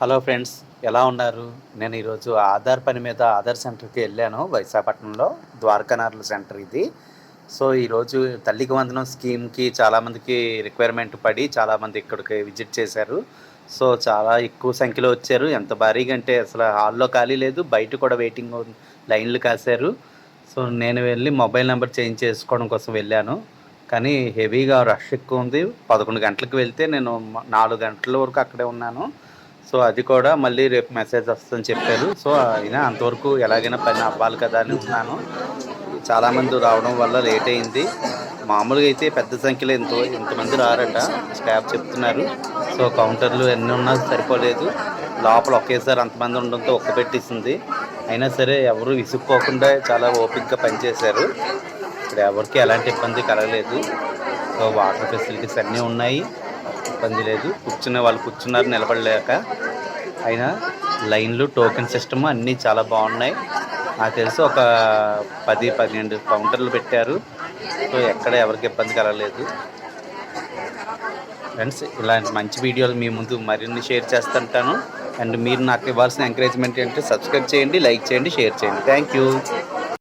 Hello friends ఎలా ఉన్నారు? నేను ఈరోజు ఆధార్ పని మీద ఆధార్ సెంటర్కి వెళ్ళాను వైశాఖపట్నంలో ద్వారకానార్ల సెంటర్ ఇది. సో ఈరోజు తల్లికి వందనం స్కీమ్కి చాలామందికి రిక్వైర్మెంట్ పడి చాలామంది ఇక్కడికి విజిట్ చేశారు. సో చాలా ఎక్కువ సంఖ్యలో వచ్చారు. ఎంత భారీగా అంటే అసలు హాల్లో ఖాళీ లేదు బయట కూడా వెయిటింగ్ లైన్లు కాశారు. సో నేను వెళ్ళి మొబైల్ నెంబర్ చేంజ్ చేసుకోవడం కోసం వెళ్ళాను. కానీ హెవీగా రష్ ఎక్కువ ఉంది. పదకొండు గంటలకు వెళ్తే నేను నాలుగు గంటల వరకు అక్కడే ఉన్నాను. సో అది కూడా మళ్ళీ రేపు మెసేజ్ వస్తుందని చెప్పారు. సో అయినా అంతవరకు ఎలాగైనా పని అవ్వాలి కదా అని ఉన్నాను. చాలామంది రావడం వల్ల లేట్ అయింది. మామూలుగా అయితే పెద్ద సంఖ్యలో ఎంతో ఇంతమంది రారట. స్టాఫ్ చెప్తున్నారు. సో కౌంటర్లు ఎన్ని ఉన్నా సరిపోలేదు. లోపల ఒకేసారి అంతమంది ఉండడంతో ఒక్క పెట్టేసింది. అయినా సరే ఎవరు విసుక్కోకుండా చాలా ఓపిక్గా పనిచేశారు. ఇక్కడ ఎవరికి ఎలాంటి ఇబ్బంది కలగలేదు. సో వాటర్ ఫెసిలిటీస్ అన్నీ ఉన్నాయి. ఇబ్బంది లేదు. కూర్చునే వాళ్ళు కూర్చున్నారు నిలబడలేక. అయినా లైన్లు టోకెన్ సిస్టమ్ అన్నీ చాలా బాగున్నాయి. నాకు తెలిసి ఒక పది పన్నెండు కౌంటర్లు పెట్టారు. సో ఎక్కడ ఎవరికి ఇబ్బంది కలగలేదు. ఫ్రెండ్స్ ఇలాంటి మంచి వీడియోలు మీ ముందు మరిన్ని షేర్ చేస్తుంటాను. అండ్ మీరు నాకు ఇవ్వాల్సిన ఎంకరేజ్మెంట్ ఏంటంటే సబ్స్క్రైబ్ చేయండి లైక్ చేయండి షేర్ చేయండి. Thank you.